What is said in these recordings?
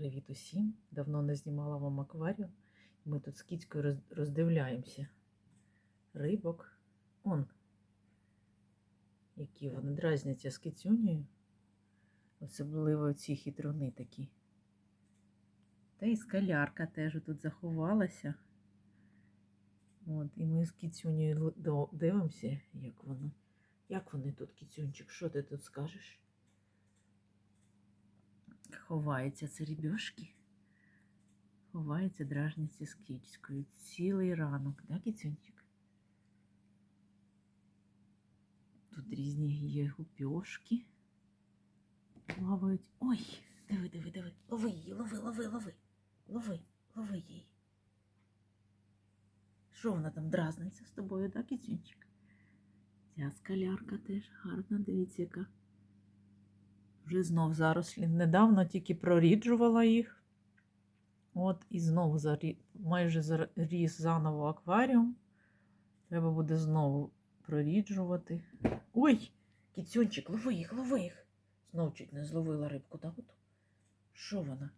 Привіт усім! Давно не знімала вам акваріум. Ми тут з кіцькою роздивляємося. Рибок. Он. Які вони дразняться з кицюнею. Особливо ці хитруни такі. Та і скалярка теж тут заховалася. От, і ми з кицюнею дивимося, як воно. Як вони тут, кицюнчик, що ти тут скажеш? Ховаються це рібьошки. Ховаються дражниці з кічкою. Цілий ранок, да, кицюнчик? Тут різні є гупьошки. Плавають. Ой, диви, диви, диви. Лови її, лови, лови, лови. Лови, лови її. Що вона там дразниться з тобою, да, кицюнчик? Ця скалярка теж гарна, дивіться, яка. Вже знов зарослі. Недавно тільки проріджувала їх. От і знову зарі... майже заріс заново акваріум. Треба буде знову проріджувати. Ой, кіцюнчик, лови їх, лови їх. Знов чуть не зловила рибку, да? От. Що вона?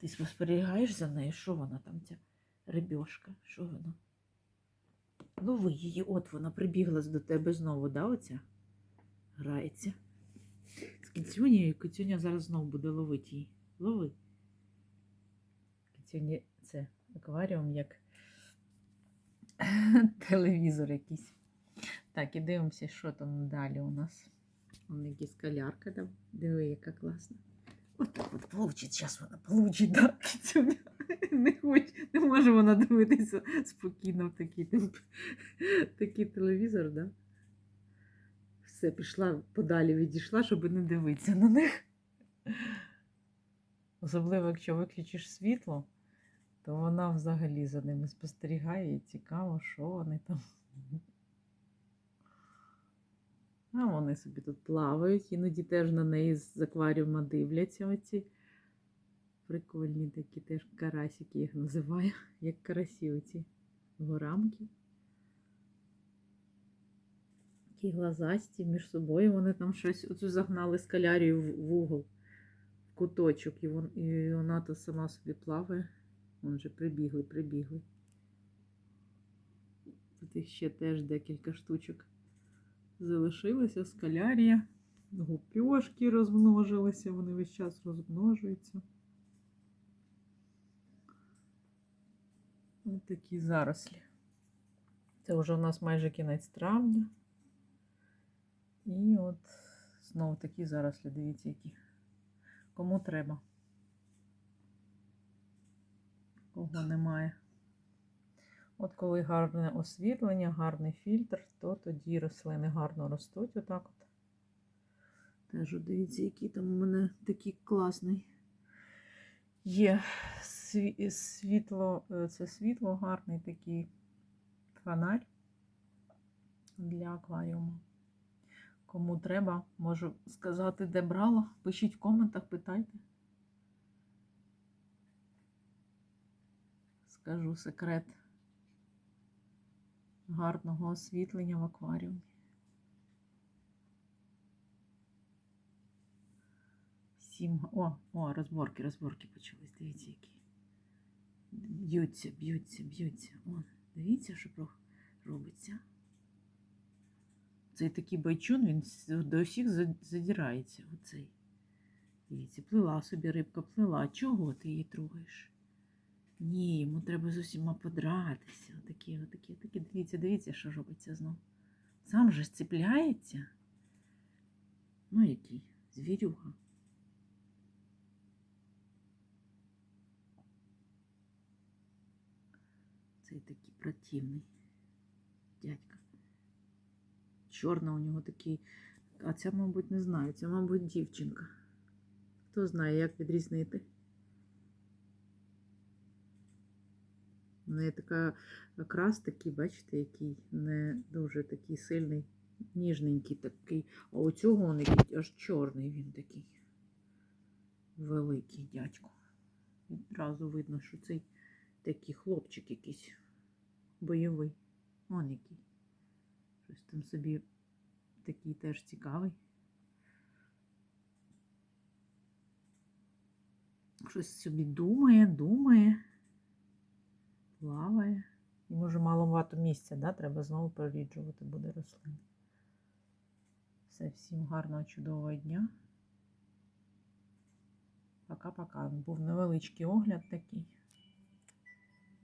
Ти спостерігаєш за нею? Що вона там, ця рибьошка? Що вона? Лови її, от вона прибігла до тебе знову, да, оця? Грається з і кицюня зараз знову буде ловити її. Лови. Кицюні це акваріум як телевізор якийсь. Так, і дивимося, що там далі у нас. Вон якась калярка там. Диви, яка класна. От так от получить, зараз вона получить, да, кицюня. Не хоче, не може вона дивитися спокійно в такий, такий телевізор, да? Все, пішла подалі відійшла, щоб не дивитися на них. Особливо, якщо виключиш світло, то вона взагалі за ними спостерігає і цікаво, що вони там. А вони собі тут плавають, іноді теж на неї з акваріума дивляться оці. Прикольні такі теж карасики їх називаю, як карасі оці горамки. Такі глазасті між собою вони там щось оцю загнали скалярію в, в угол, в куточок, і, вон, і вона то сама собі плаває. Вон вже прибігли, прибігли. Тут їх ще теж декілька штучок залишилося. Скалярія, гупьошки розмножилися, вони весь час розмножуються. Ось такі зарослі. Це вже у нас майже кінець травня. І от знову такі зарослі, дивіться, які. Кому треба. Кого немає. От коли гарне освітлення, гарний фільтр, то тоді рослини гарно ростуть. Отак от. Теж дивіться, який там у мене такий класний. Є сві- світло, е, це світло, гарний такий фонарь для акваріуму. Кому треба, можу сказати, де брала. Пишіть в коментах, питайте. Скажу секрет гарного освітлення в акваріумі. Сім. О, о, розборки, розборки почались. Дивіться, які. Б'ються, б'ються, б'ються. О, дивіться, що робиться. Цей такий байчун, він до всіх задирається. Оцей. Дивіться, плила собі рибка, плила. Чого ти її трогаєш? Ні, йому треба з усіма подратися. Отакі, отакі, отакі. Дивіться, дивіться, що робиться знов. Сам же сцепляється. Ну, який? Звірюга. Цей такий противний дядька. Чорна у нього такий. А ця, мабуть, не знаю. Це, мабуть, дівчинка. Хто знає, як відрізнити? У неї така окрас такий, бачите, який не дуже такий сильний, ніжненький такий. А у цього він аж чорний він такий. Великий дядько. Відразу видно, що цей такий хлопчик якийсь бойовий. Он який. Щось там собі такий теж цікавий. Щось собі думає, думає, плаває. І може маловато місця, да? треба знову проріджувати буде рослину. Все, всім гарного, чудового дня. Пока-пока. Був невеличкий огляд такий.